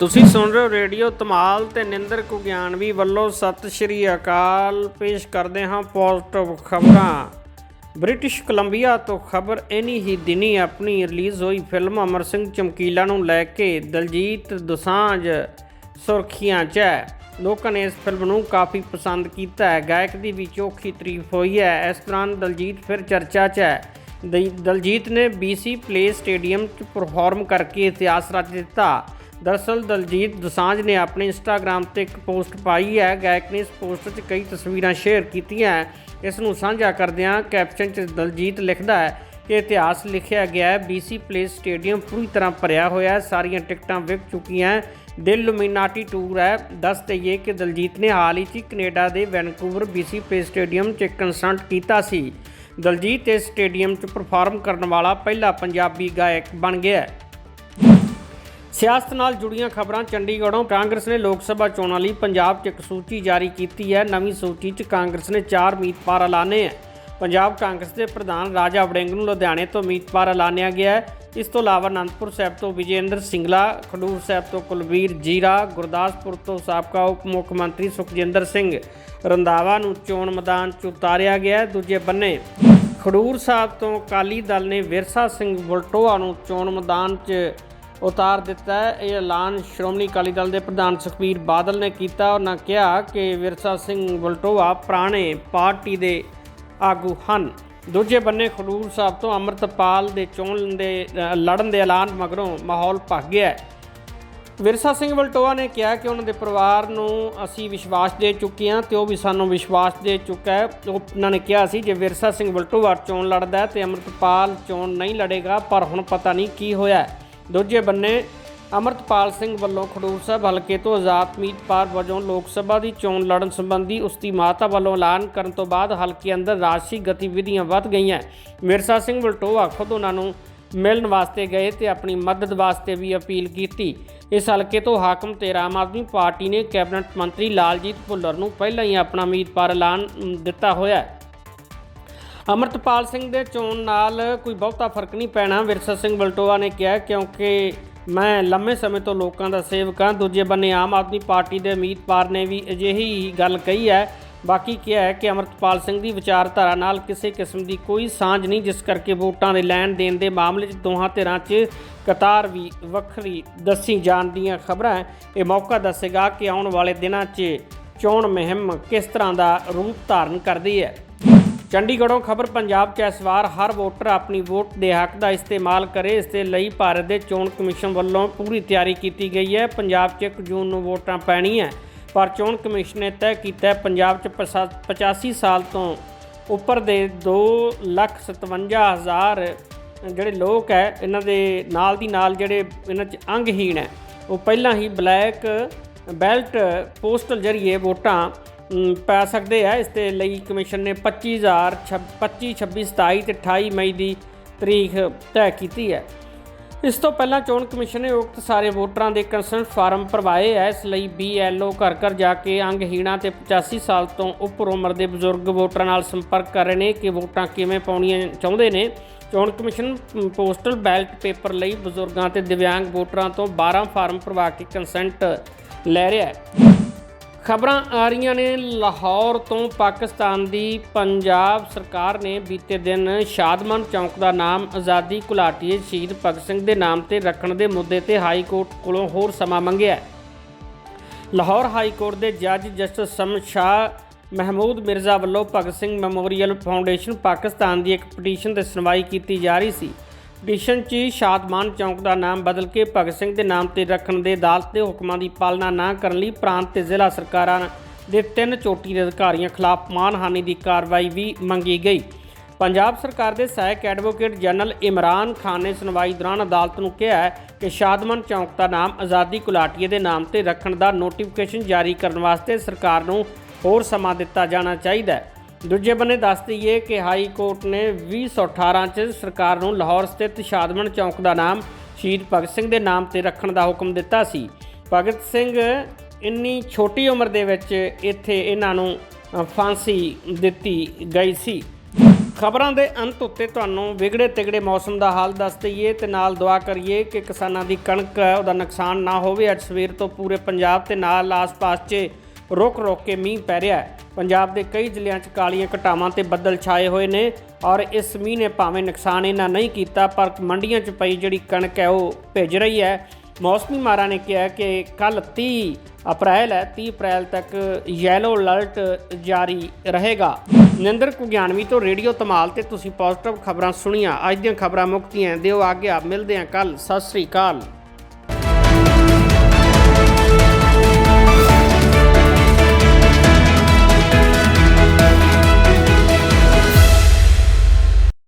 ਤੁਸੀਂ ਸੁਣ ਰਹੇ ਹੋ ਰੇਡੀਓ ਧਮਾਲ ਤੇ ਨਿੰਦਰ ਕੁਗਿਆਨਵੀ ਵੱਲੋਂ ਸਤਿ ਸ਼੍ਰੀ ਅਕਾਲ। ਪੇਸ਼ ਕਰਦੇ ਹਾਂ ਪੋਜ਼ਿਟਿਵ ਖਬਰਾਂ। ਬ੍ਰਿਟਿਸ਼ ਕੋਲੰਬੀਆ ਤੋਂ ਖਬਰ ਇਨੀ ਹੀ ਦਿਨੀ ਆਪਣੀ ਰਿਲੀਜ਼ ਹੋਈ ਫਿਲਮ ਅਮਰ ਸਿੰਘ ਚਮਕੀਲਾ ਨੂੰ ਲੈ ਕੇ ਦਲਜੀਤ ਦੁਸਾਂਝ ਸੁਰਖੀਆਂ 'ਚ ਹੈ। ਲੋਕਾਂ ਨੇ ਇਸ ਫਿਲਮ ਨੂੰ ਕਾਫੀ ਪਸੰਦ ਕੀਤਾ ਹੈ। ਗਾਇਕ ਦੀ ਵੀ ਚੋਖੀ ਤਾਰੀਫ ਹੋਈ ਹੈ। ਇਸ ਦੌਰਾਨ ਦਲਜੀਤ ਫਿਰ ਚਰਚਾ 'ਚ ਹੈ। ਦਲਜੀਤ ਨੇ BC ਪਲੇ ਸਟੇਡੀਅਮ 'ਚ ਪਰਫਾਰਮ ਕਰਕੇ ਇਤਿਹਾਸ ਰਚ ਦਿੱਤਾ। ਦਰਅਸਲ ਦਲਜੀਤ ਦੋਸਾਂਝ ਨੇ ਆਪਣੇ ਇੰਸਟਾਗ੍ਰam ਤੇ ਇੱਕ ਪੋਸਟ ਪਾਈ ਹੈ, ਗਾਇਕ ਨੇ ਇਸ ਪੋਸਟ 'ਚ ਕਈ ਤਸਵੀਰਾਂ ਸ਼ੇਅਰ ਕੀਤੀਆਂ ਇਸ ਨੂੰ ਸਾਂਝਾ ਕਰਦਿਆਂ ਕੈਪਸ਼ਨ 'ਚ ਦਲਜੀਤ ਲਿਖਦਾ ਹੈ ਕਿ ਇਤਿਹਾਸ ਲਿਖਿਆ ਗਿਆ ਹੈ BC ਪਲੇ ਸਟੇਡੀਅਮ ਪੂਰੀ ਤਰ੍ਹਾਂ ਭਰਿਆ ਹੋਇਆ ਹੈ, ਸਾਰੀਆਂ ਟਿਕਟਾਂ ਵਿਕ ਚੁੱਕੀਆਂ ਹੈ। ਦਿਲ ਲੂਮੀਨਾਟੀ ਟੂਰ ਹੈ। ਦੱਸ ਦਈਏ ਕਿ ਦਲਜੀਤ ਨੇ ਹਾਲ ਹੀ 'ਚ ਹੀ ਕੈਨੇਡਾ ਦੇ ਵੈਨਕੂਵਰ BC ਪਲੇ ਸਟੇਡੀਅਮ 'ਚ ਇੱਕ ਕੰਸਰਟ ਕੀਤਾ ਸੀ। ਦਲਜੀਤ ਇਸ ਸਟੇਡੀਅਮ 'ਚ ਪਰਫਾਰਮ ਕਰਨ ਵਾਲਾ ਪਹਿਲਾ ਪੰਜਾਬੀ ਗਾਇਕ ਬਣ ਗਿਆ ਹੈ। ਸਿਆਸਤ ਨਾਲ ਜੁੜੀਆਂ ਖਬਰਾਂ ਚੰਡੀਗੜ੍ਹੋਂ ਕਾਂਗਰਸ ਨੇ ਲੋਕ ਸਭਾ ਚੋਣਾਂ ਲਈ ਪੰਜਾਬ 'ਚ ਇੱਕ ਸੂਚੀ ਜਾਰੀ ਕੀਤੀ ਹੈ। ਨਵੀਂ ਸੂਚੀ 'ਚ ਕਾਂਗਰਸ ਨੇ 4 ਉਮੀਦਵਾਰ ਐਲਾਨੇ ਹੈ। ਪੰਜਾਬ ਕਾਂਗਰਸ ਦੇ ਪ੍ਰਧਾਨ ਰਾਜਾ ਵੜਿੰਗ ਨੂੰ ਲੁਧਿਆਣੇ ਤੋਂ ਉਮੀਦਵਾਰ ਐਲਾਨਿਆ ਗਿਆ ਹੈ। ਇਸ ਤੋਂ ਇਲਾਵਾ ਅਨੰਦਪੁਰ ਸਾਹਿਬ ਤੋਂ ਵਿਜੇਂਦਰ ਸਿੰਗਲਾ, ਖਡੂਰ ਸਾਹਿਬ ਤੋਂ ਕੁਲਵੀਰ ਜੀਰਾ, ਗੁਰਦਾਸਪੁਰ ਤੋਂ ਸਾਬਕਾ ਉਪ ਮੁੱਖ ਮੰਤਰੀ ਸੁਖਜਿੰਦਰ ਸਿੰਘ ਰੰਧਾਵਾ ਨੂੰ ਚੋਣ ਮੈਦਾਨ 'ਚ ਉਤਾਰਿਆ ਗਿਆ ਹੈ। ਦੂਜੇ ਬੰਨੇ ਖਡੂਰ ਸਾਹਿਬ ਤੋਂ ਅਕਾਲੀ ਦਲ ਨੇ ਵਿਰਸਾ ਸਿੰਘ ਬੁਲਟੋਆ ਨੂੰ ਚੋਣ ਮੈਦਾਨ 'ਚ ਉਤਾਰ ਦਿੱਤਾ ਹੈ। ਇਹ ਐਲਾਨ ਸ਼੍ਰੋਮਣੀ ਅਕਾਲੀ ਦਲ ਦੇ ਪ੍ਰਧਾਨ ਸੁਖਬੀਰ ਬਾਦਲ ਨੇ ਕੀਤਾ। ਉਹਨਾਂ ਕਿਹਾ ਕਿ ਵਿਰਸਾ ਸਿੰਘ ਵਲਟੋਆ ਪੁਰਾਣੇ ਪਾਰਟੀ ਦੇ ਆਗੂ ਹਨ। ਦੂਜੇ ਬੰਨੇ ਖਡੂਰ ਸਾਹਿਬ ਤੋਂ ਅੰਮ੍ਰਿਤਪਾਲ ਦੇ ਚੋਣ ਦੇ ਲੜਨ ਦੇ ਐਲਾਨ ਮਗਰੋਂ ਮਾਹੌਲ ਭਖ ਗਿਆ ਹੈ। ਵਿਰਸਾ ਸਿੰਘ ਵਲਟੋਆ ਨੇ ਕਿਹਾ ਕਿ ਉਹਨਾਂ ਦੇ ਪਰਿਵਾਰ ਨੂੰ ਅਸੀਂ ਵਿਸ਼ਵਾਸ ਦੇ ਚੁੱਕੇ ਹਾਂ ਤੇ ਉਹ ਵੀ ਸਾਨੂੰ ਵਿਸ਼ਵਾਸ ਦੇ ਚੁੱਕਾ ਹੈ। ਉਹ, ਉਹਨਾਂ ਨੇ ਕਿਹਾ ਸੀ, ਜੇ ਵਿਰਸਾ ਸਿੰਘ ਵਲਟੋਆ ਚੋਣ ਲੜਦਾ ਹੈ ਤੇ ਅੰਮ੍ਰਿਤਪਾਲ ਚੋਣ ਨਹੀਂ ਲੜੇਗਾ, ਪਰ ਹੁਣ ਪਤਾ ਨਹੀਂ ਕੀ ਹੋਇਆ ਦੂਜੇ ਬੰਨੇ, ਅਮਰਤਪਾਲ ਸਿੰਘ ਵੱਲੋਂ ਖਡੂਰ ਸਾਹਿਬ ਹਲਕੇ ਤੋਂ ਆਜ਼ਾਦ ਉਮੀਦਵਾਰ ਵਜੋਂ ਲੋਕ ਸਭਾ ਦੀ ਚੋਣ ਲੜਨ ਸੰਬੰਧੀ ਉਸ ਦੀ ਮਾਤਾ ਵੱਲੋਂ ਐਲਾਨ ਕਰਨ ਤੋਂ ਬਾਅਦ ਹਲਕੇ ਅੰਦਰ ਰਾਜਸੀ ਗਤੀਵਿਧੀਆਂ ਵੱਧ ਗਈਆਂ। ਮਿਰਸਾ ਸਿੰਘ ਵਲਟੋਆ ਖੁਦ ਉਹਨਾਂ ਨੂੰ ਮਿਲਣ ਵਾਸਤੇ ਗਏ ਤੇ ਆਪਣੀ ਮਦਦ ਵਾਸਤੇ ਵੀ ਅਪੀਲ ਕੀਤੀ। ਇਸ ਹਲਕੇ ਤੋਂ ਹਾਕਮ ਤੇ ਆਮ ਆਦਮੀ ਪਾਰਟੀ ਨੇ ਕੈਬਨਿਟ ਮੰਤਰੀ ਲਾਲਜੀਤ ਭੁੱਲਰ ਨੂੰ ਪਹਿਲਾਂ ਹੀ ਆਪਣਾ ਉਮੀਦਵਾਰ ਐਲਾਨ ਦਿੱਤਾ ਹੋਇਆ ਹੈ। ਅਮਰਤਪਾਲ ਸਿੰਘ ਦੇ ਚੋਣ ਨਾਲ ਕੋਈ ਬਹੁਤਾ ਫ਼ਰਕ ਨਹੀਂ ਪੈਣਾ। ਵਿਰਸਾ ਸਿੰਘ ਬਲਟੋਆ ਨੇ ਕਿਹਾ, ਕਿਉਂਕਿ ਮੈਂ ਲੰਮੇ ਸਮੇਂ ਤੋਂ ਲੋਕਾਂ ਦਾ ਸੇਵਕ ਹਾਂ। ਦੂਜੇ ਬੰਨੇ ਆਮ ਆਦਮੀ ਪਾਰਟੀ ਦੇ ਉਮੀਦਵਾਰ ਨੇ ਵੀ ਅਜਿਹੀ ਗੱਲ ਕਹੀ ਹੈ। ਬਾਕੀ ਕਿਹਾ ਹੈ ਕਿ ਅਮਰਤਪਾਲ ਸਿੰਘ ਦੀ ਵਿਚਾਰਧਾਰਾ ਨਾਲ ਕਿਸੇ ਕਿਸਮ ਦੀ ਕੋਈ ਸਾਂਝ ਨਹੀਂ, ਜਿਸ ਕਰਕੇ ਵੋਟਾਂ ਦੇ ਲੈਣ ਦੇਣ ਦੇ ਮਾਮਲੇ 'ਚ ਦੋਹਾਂ ਧਿਰਾਂ 'ਚ ਕਤਾਰ ਵੀ ਵੱਖਰੀ ਦੱਸੀ ਜਾਣ ਦੀਆਂ ਖਬਰਾਂ ਇਹ ਮੌਕਾ ਦੱਸੇਗਾ ਕਿ ਆਉਣ ਵਾਲੇ ਦਿਨਾਂ 'ਚ ਚੋਣ ਮੁਹਿੰਮ ਕਿਸ ਤਰ੍ਹਾਂ ਦਾ ਰੂਪ ਧਾਰਨ ਕਰਦੀ ਹੈ। ਚੰਡੀਗੜ੍ਹੋਂ ਖਬਰ ਪੰਜਾਬ 'ਚ ਇਸ ਵਾਰ ਹਰ ਵੋਟਰ ਆਪਣੀ ਵੋਟ ਦੇ ਹੱਕ ਦਾ ਇਸਤੇਮਾਲ ਕਰੇ, ਇਸ ਦੇ ਲਈ ਭਾਰਤ ਦੇ ਚੋਣ ਕਮਿਸ਼ਨ ਵੱਲੋਂ ਪੂਰੀ ਤਿਆਰੀ ਕੀਤੀ ਗਈ ਹੈ। ਪੰਜਾਬ 'ਚ 1 ਜੂਨ ਨੂੰ ਵੋਟਾਂ ਪੈਣੀਆਂ ਪਰ ਚੋਣ ਕਮਿਸ਼ਨ ਨੇ ਤੈਅ ਕੀਤਾ ਪੰਜਾਬ 'ਚ ਪਸਾ- 85 ਸਾਲ ਤੋਂ ਉੱਪਰ ਦੇ 257000 ਜਿਹੜੇ ਲੋਕ ਹੈ, ਇਹਨਾਂ ਦੇ ਨਾਲ ਦੀ ਨਾਲ ਜਿਹੜੇ ਇਹਨਾਂ 'ਚ ਅੰਗਹੀਣ ਹੈ, ਉਹ ਪਹਿਲਾਂ ਹੀ ਬਲੈਕ ਬੈਲਟ ਪੋਸਟਲ ਜਰੀਏ ਵੋਟਾਂ ਪੈ ਸਕਦੇ ਆ। ਇਸ ਦੇ ਲਈ ਕਮਿਸ਼ਨ ਨੇ 25000 25 26 27 ਤੇ 28 ਮਈ ਦੀ ਤਰੀਕ ਤੈਅ ਕੀਤੀ ਹੈ। ਇਸ ਤੋਂ ਪਹਿਲਾਂ ਚੋਣ ਕਮਿਸ਼ਨ ਨੇ ਉਕਤ ਸਾਰੇ ਵੋਟਰਾਂ ਦੇ ਕੰਸਰਟ ਫਾਰਮ ਭਰਵਾਏ ਐ ਇਸ ਲਈ BLO ਘਰ ਘਰ ਜਾ ਕੇ ਅੰਗਹੀਣਾਂ ਤੇ 85 ਸਾਲ ਤੋਂ ਉੱਪਰ ਉਮਰ ਦੇ ਬਜ਼ੁਰਗ ਵੋਟਰਾਂ ਨਾਲ ਸੰਪਰਕ ਕਰ ਰਹੇ ਨੇ ਕਿ ਵੋਟਾਂ ਕਿਵੇਂ ਪਾਉਣੀਆਂ ਚਾਹੁੰਦੇ ਨੇ। ਚੋਣ ਕਮਿਸ਼ਨ ਪੋਸਟਲ ਬੈਲਟ ਪੇਪਰ ਲਈ ਬਜ਼ੁਰਗਾਂ ਤੇ ਦਿਵਿਆਂਗ ਵੋਟਰਾਂ ਤੋਂ 12 ਫਾਰਮ ਭਰਵਾ ਕੇ ਕੰਸੈਂਟ ਲੈ ਰਿਹਾ ਹੈ। ਖਬਰਾਂ ਆ ਰਹੀਆਂ ਨੇ। ਲਾਹੌਰ ਤੋਂ ਪਾਕਿਸਤਾਨ ਦੀ ਪੰਜਾਬ ਸਰਕਾਰ ਨੇ ਬੀਤੇ ਦਿਨ ਸ਼ਾਦਮਨ ਚੌਂਕ ਦਾ ਨਾਮ ਆਜ਼ਾਦੀ ਘੁਲਾਟੀਏ। ਸ਼ਹੀਦ ਭਗਤ ਸਿੰਘ ਦੇ ਨਾਮ ਤੇ ਰੱਖਣ ਦੇ ਮੁੱਦੇ ਤੇ ਹਾਈ ਕੋਰਟ ਕੋਲੋਂ ਹੋਰ ਸਮਾਂ ਮੰਗਿਆ ਲਾਹੌਰ ਹਾਈ ਕੋਰਟ ਦੇ ਜੱਜ ਜਸਟਿਸ ਸਮਨ ਸ਼ਾਹ ਮਹਿਮੂਦ ਮਿਰਜ਼ਾ ਵੱਲੋਂ ਭਗਤ ਸਿੰਘ ਮੈਮੋਰੀਅਲ ਫਾਊਂਡੇਸ਼ਨ ਪਾਕਿਸਤਾਨ ਦੀ ਇੱਕ ਪਟੀਸ਼ਨ ਤੇ ਸੁਣਵਾਈ ਕੀਤੀ ਜਾ ਰਹੀ ਸੀ। ਪਟੀਸ਼ਨ 'ਚ ਸ਼ਾਦਮਾਨ ਚੌਂਕ ਦਾ ਨਾਮ ਬਦਲ ਕੇ ਭਗਤ ਸਿੰਘ ਦੇ ਨਾਮ ਤੇ ਰੱਖਣ ਦੇ ਅਦਾਲਤ ਦੇ ਹੁਕਮਾਂ ਦੀ ਪਾਲਣਾ ਨਾ ਕਰਨ ਲਈ ਪ੍ਰਾਂਤ ਤੇ ਜ਼ਿਲ੍ਹਾ ਸਰਕਾਰਾਂ ਦੇ ਤਿੰਨ ਚੋਟੀ ਦੇ ਅਧਿਕਾਰੀਆਂ ਖਿਲਾਫ ਮਾਨਹਾਨੀ ਦੀ ਕਾਰਵਾਈ ਵੀ ਮੰਗੀ ਗਈ। ਪੰਜਾਬ ਸਰਕਾਰ ਦੇ ਸਹਾਇਕ ਐਡਵੋਕੇਟ ਜਨਰਲ ਇਮਰਾਨ ਖਾਨ ਨੇ ਸੁਣਵਾਈ ਦੌਰਾਨ ਅਦਾਲਤ ਨੂੰ ਕਿਹਾ ਕਿ ਸ਼ਾਦਮਨ ਚੌਂਕ ਦਾ ਨਾਮ ਆਜ਼ਾਦੀ ਕੁਲਾਟੀਏ ਦੇ ਨਾਮ ਤੇ ਰੱਖਣ ਦਾ ਨੋਟੀਫਿਕੇਸ਼ਨ ਜਾਰੀ ਕਰਨ ਵਾਸਤੇ ਸਰਕਾਰ ਨੂੰ ਹੋਰ ਸਮਾਂ ਦਿੱਤਾ ਜਾਣਾ ਚਾਹੀਦਾ ਹੈ। ਦੂਜੇ ਬੰਨੇ ਦੱਸ ਦਈਏ ਕਿ ਹਾਈ ਕੋਰਟ ਨੇ 2018 ਚ ਸਰਕਾਰ ਨੂੰ ਲਾਹੌਰ ਸਥਿਤ ਸ਼ਾਦਮਨ ਚੌਂਕ ਦਾ ਨਾਮ ਸ਼ਹੀਦ ਭਗਤ ਸਿੰਘ ਦੇ ਨਾਮ ਤੇ ਰੱਖਣ ਦਾ ਹੁਕਮ ਦਿੱਤਾ ਸੀ। ਭਗਤ ਸਿੰਘ ਇੰਨੀ ਛੋਟੀ ਉਮਰ ਦੇ ਵਿੱਚ ਇੱਥੇ ਇਹਨਾਂ ਨੂੰ ਫਾਂਸੀ ਦਿੱਤੀ ਗਈ ਸੀ। ਖਬਰਾਂ ਦੇ ਅੰਤ ਉੱਤੇ ਤੁਹਾਨੂੰ ਵਿਗੜੇ ਤਿਗੜੇ ਮੌਸਮ ਦਾ ਹਾਲ ਦੱਸ ਦਈਏ ਤੇ ਨਾਲ ਦੁਆ ਕਰੀਏ ਕਿ ਕਿਸਾਨਾਂ ਦੀ ਕਣਕ ਉਹਦਾ ਨੁਕਸਾਨ ਨਾ ਹੋਵੇ। ਅੱਜ ਸਵੇਰ ਤੋਂ ਪੂਰੇ ਪੰਜਾਬ ਤੇ ਨਾਲ ਆਸ-ਪਾਸ 'ਚ ਰੁਕ ਰੁਕ ਕੇ ਮੀਂਹ ਪੈ ਰਿਹਾ ਹੈ। ਪੰਜਾਬ ਦੇ ਕਈ ਜ਼ਿਲ੍ਹਿਆਂ 'ਚ ਕਾਲੀਆਂ ਘਟਾਵਾਂ ਤੇ ਬੱਦਲ ਛਾਏ ਹੋਏ ਨੇ ਔਰ ਇਸ ਮੀਂਹ ਨੇ ਭਾਵੇਂ ਨੁਕਸਾਨ ਇਹਨਾਂ ਨਹੀਂ ਕੀਤਾ, ਪਰ ਮੰਡੀਆਂ 'ਚ ਪਈ ਜਿਹੜੀ ਕਣਕ ਹੈ ਉਹ ਭਿੱਜ ਰਹੀ ਹੈ। ਮੌਸਮੀ ਮਾਰਾ ਨੇ ਕਿਹਾ ਕਿ ਕੱਲ 30 ਅਪ੍ਰੈਲ ਹੈ 30 ਅਪ੍ਰੈਲ ਤੱਕ ਯੈਲੋ ਅਲਰਟ ਜਾਰੀ ਰਹੇਗਾ। ਨਿੰਦਰ ਕੁਗਿਆਨਵੀ ਤੋਂ ਰੇਡੀਓ ਧਮਾਲ ਤੇ ਤੁਸੀਂ ਪੋਜ਼ਿਟਿਵ ਖਬਰਾਂ ਸੁਣੀਆਂ। ਅੱਜ ਦੀਆਂ ਖਬਰਾਂ ਮੁਕਤੀਆਂ, ਦਿਓ ਆਗਿਆ ਮਿਲਦੇ ਹਾਂ ਕੱਲ ਸਤਿ ਸ੍ਰੀ ਅਕਾਲ।